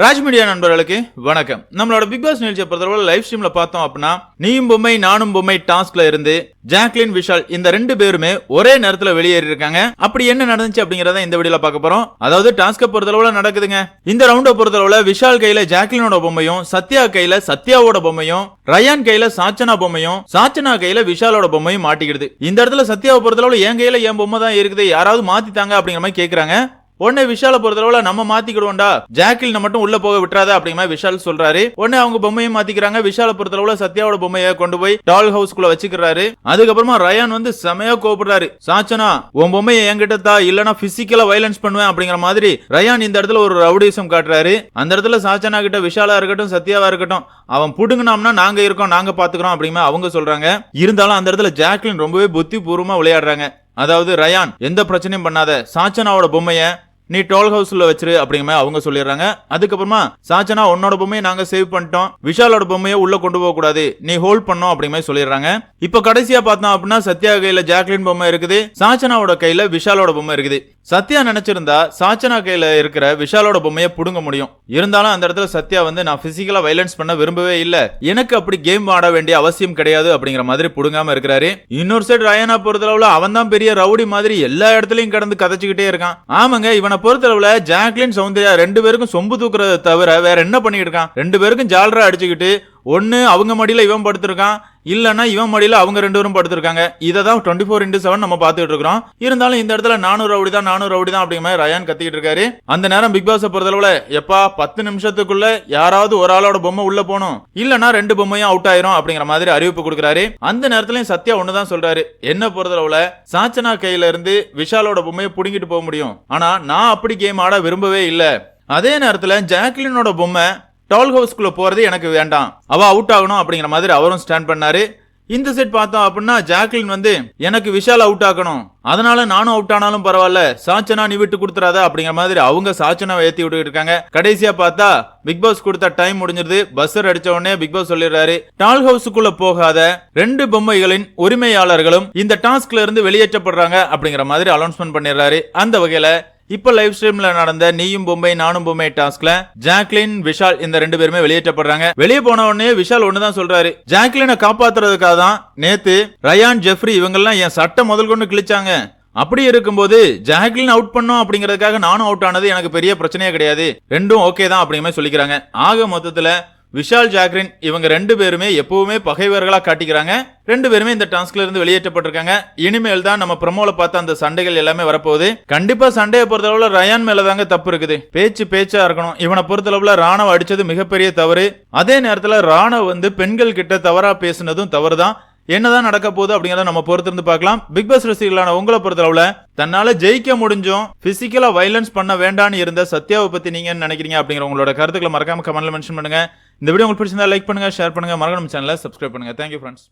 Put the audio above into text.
Raj media நண்பர்களுக்கு வணக்கம். நம்மளோட பிக் பாஸ் நிகழ்ச்சியை பொறுத்தவரை லைவ் ஸ்ட்ரீம்ல பார்த்தோம் அப்படின்னா நீயும் பொம்மை நானும் பொம்மை டாஸ்க்ல இருந்து ஜாக்லின் விஷால் இந்த ரெண்டு பேருமே ஒரே நேரத்துல வெளியேறி இருக்காங்க அப்படி என்ன நடந்துச்சு அப்படிங்கறத இந்த வீடியோல பார்க்க போறோம். அதாவது டாஸ்க பொறுத்தளவுல நடக்குதுங்க. இந்த ரவுண்ட பொறுத்தளவுல விஷால் கையில ஜாக்லினோட பொம்மையும் சத்யா கையில சத்யாவோட பொம்மையும் ரயான் கையில சாச்சனா பொம்மையும் சாச்சனா கையில விஷாலோட பொம்மையும் மாட்டிக்கிடுது. இந்த இடத்துல சத்யாவை பொறுத்தளவுல என் கையில என் பொம்மை தான் இருக்குது. யாராவது மாத்தித்தாங்க அப்படிங்கிற மாதிரி கேக்குறாங்க. உடனே விஷால பொறுத்தளவுல நம்ம மாத்திக்கிடுவோம்டா. ஜாக்கில் மட்டும் உள்ள போக விட்டுறாத அப்படிங்கிற மாதிரி விஷால் சொல்றாரு. உடனே அவங்க பொம்மையை மாத்திக்கிறாங்க. விஷால பொறுத்தளவுல சத்யாவோட பொம்மையை கொண்டு போய் டால் ஹவுஸ்குள்ள வச்சுக்கிறாரு. அதுக்கப்புறமா ரயான் வந்து செமையா கோபப்படுறாரு சாச்சனா உன் பொம்மையை என்கிட்ட தா இல்லனா பிசிக்கலா வயலன்ஸ் பண்ணுவேன் அப்படிங்கிற மாதிரி ரயான் இந்த இடத்துல ஒரு ரவுடிசம் காட்டுறாரு. அந்த இடத்துல சாச்சனா கிட்ட விஷாலா இருக்கட்டும் சத்யாவா இருக்கட்டும் அவன் புடுங்கினோம்னா நாங்க இருக்கோம் நாங்க பாத்துக்கிறோம் அப்படிங்கிற அவங்க சொல்றாங்க. இருந்தாலும் அந்த இடத்துல ஜாக்லின் ரொம்பவே புத்தி பூர்வமா விளையாடுறாங்க. அதாவது ரயான் எந்த பிரச்சனையும் பண்ணாத சாச்சனாவோட பொம்மைய நீ டோல் ஹவுஸ்ல வச்சிரு அப்படிங்கிற மாதிரி அவங்க சொல்லிடுறாங்க. அதுக்கப்புறமா சாச்சனா உன்னோட பொம்மையை நாங்க சேவ் பண்ணிட்டோம். விஷாலோட பொம்மையை உள்ள கொண்டு போக கூடாது. நீ ஹோல்ட் பண்ணோம் அப்படிங்கிற மாதிரி சொல்லிடுறாங்க. இப்ப கடைசியா பார்த்தோம் அப்படின்னா சத்யா கையில ஜாக்லின் பொம்மை இருக்குது. சாச்சனாவோட கையில விஷாலோட பொம்மை இருக்குது. சத்யா நினைச்சிருந்தா சாச்சனா கையில இருக்கிற விஷாலோட பொம்மையை புடுங்க முடியும். இருந்தாலும் அந்த இடத்துல சத்யா வந்து நான் பிசிக்கலா வைலன்ஸ் பண்ண விரும்பவே இல்ல. எனக்கு அப்படி கேம் ஆட வேண்டிய அவசியம் கிடையாது அப்படிங்கிற மாதிரி புடுங்காம இருக்கிறாரு. இன்னொரு சைடு ரயானா பொறுத்தளவுல அவன் தான் பெரிய ரவுடி மாதிரி எல்லா இடத்துலயும் கடந்து கதைச்சுக்கிட்டே இருக்கான். ஆமாங்க இவனை பொறுத்தளவுல ஜாக்லின் சௌந்தர்யா ரெண்டு பேருக்கும் சொம்பு தூக்குறத தவிர வேற என்ன பண்ணிட்டு இருக்கான்? ரெண்டு பேருக்கும் ஜாலரா அடிச்சுக்கிட்டு ஒன்று அவங்க மடியில் இவன் படுத்திருக்கான் இல்லைன்னா இவன் மடியில் அவங்க ரெண்டு பேரும் படுத்திருக்காங்க. இதை தான் டுவெண்ட்டி ஃபோர் இன்டு செவன் நம்ம பார்த்துட்டு இருக்கிறோம். இருந்தாலும் இந்த இடத்துல நானூறு ரவுடி தான் நானூறு ரவுடி தான் அப்படிங்கிற மாதிரி ரயான் கத்திக்கிட்டு இருக்காரு. அந்த நேரம் பிக் பாஸ் பொறுத்தளவுல எப்பா பத்து நிமிஷத்துக்குள்ள யாராவது ஒரு ஆளோட பொம்மை உள்ள போகணும். இல்லைன்னா ரெண்டு பொம்மையும் அவுட் ஆயிரும் அப்படிங்கிற மாதிரி அறிவிப்பு கொடுக்குறாரு. அந்த நேரத்துலயும் சத்யா ஒன்று தான் சொல்றாரு. என்ன பொறுத்தளவுல சாச்சனா கையில இருந்து விஷாலோட பொம்மையை பிடுங்கிட்டு போக முடியும். ஆனா நான் அப்படி கேம் ஆட விரும்பவே இல்லை. அதே நேரத்தில் ஜாக்லினோட பொம்மை டால் ஹவுஸ்க்குள்ளே போறது எனக்கு வேண்டாம். அவ அவுட் ஆகணும் அப்படிங்கிற மாதிரி அவரும் ஸ்டாண்ட் பண்ணாரு. இந்த செட் பார்த்தோம் அப்படின்னா ஜாக்லின் வந்து எனக்கு விஷால் அவுட் ஆக்கணும். அதனால நானும் அவுட் ஆனாலும் பரவாயில்ல. சாச்சனா நீ விட்டு கொடுத்துறாத. அப்படிங்கிற மாதிரி அவங்க சாச்சனாவை ஏத்தி விட்டு இருக்காங்க. கடைசியா பார்த்தா பிக் பாஸ் கொடுத்த டைம் முடிஞ்சிருது. பஸ்ஸர் அடிச்ச உடனே பிக் பாஸ் சொல்லிடுறாரு. டால் ஹவுஸுக்குள்ள போகாத. ரெண்டு பொம்மைகளின் உரிமையாளர்களும் இந்த டாஸ்க்ல இருந்து வெளியேற்றப்படுறாங்க. அப்படிங்கிற மாதிரி அனௌன்ஸ்மெண்ட் பண்ணிடுறாரு. அந்த வகையில இப்ப லைவ் ஸ்ட்ரீம்ல நடந்த நீயும் பொம்மை நானும் பொம்மை டாஸ்க்ல ஜாக்லின் விஷால் இந்த ரெண்டு பேருமே வெளியேற்றப்படுறாங்க. வெளியே போன உடனே விஷால் ஒண்ணுதான் சொல்றாரு. ஜாக்லினை காப்பாத்துறதுக்காக தான் நேத்து ரயான் ஜெஃப்ரி இவங்கெல்லாம் என் சட்டை முதல் கொண்டு கிழிச்சாங்க. அப்படி இருக்கும்போது ஜாக்லின் அவுட் பண்ணோம் அப்படிங்கறதுக்காக நானும் அவுட் ஆனது எனக்கு பெரிய பிரச்சனையே கிடையாது. ரெண்டும் ஓகே தான் அப்படிங்கிற மாதிரி சொல்லிக்கிறாங்க. ஆக மொத்தத்துல விஷால் ஜாக்ரின் இவங்க ரெண்டு பேருமே எப்பவுமே பகைவர்களாக காட்டிக்கிறாங்க. ரெண்டு பேருமே இந்த டாஸ்க்ல இருந்து வெளியேற்றப்பட்டிருக்காங்க. இனிமேல் தான் நம்ம ப்ரமோல பார்த்த அந்த சண்டைகள் எல்லாமே வரப்போகுது. கண்டிப்பா சண்டையை பொறுத்தளவுல ரயான் மேல தாங்க தப்பு இருக்குது. பேச்சு பேச்சா இருக்கணும். இவனை பொறுத்தளவுல ராணவ அடிச்சது மிகப்பெரிய தவறு. அதே நேரத்துல ராணவ் வந்து பெண்கள் கிட்ட தவறா பேசுனதும் தவறுதான். என்னதான் நடக்க போகுது அப்படிங்கறத நம்ம பொறுத்திருந்து பார்க்கலாம். பிக் பாஸ் ரசிகர்களான உங்களை பொறுத்தளவுல தன்னால ஜெயிக்க முடிஞ்சும். பிசிக்கலா வைலன்ஸ் பண்ண வேண்டாம்னு இருந்த சத்யாவை பத்தி நீங்க என்ன நினைக்கிறீங்க அப்படிங்கிற உங்களோட கருத்துக்களை மறக்காம கமெண்ட்ல மென்ஷன் பண்ணுங்க. இந்த வீடியோ உங்களுக்கு பிடிச்சிருந்தா லைக் பண்ணுங்க ஷேர் பண்ணுங்க. மறக்காம சேனலை சப்ஸ்கிரைப் பண்ணுங்க. Thank you friends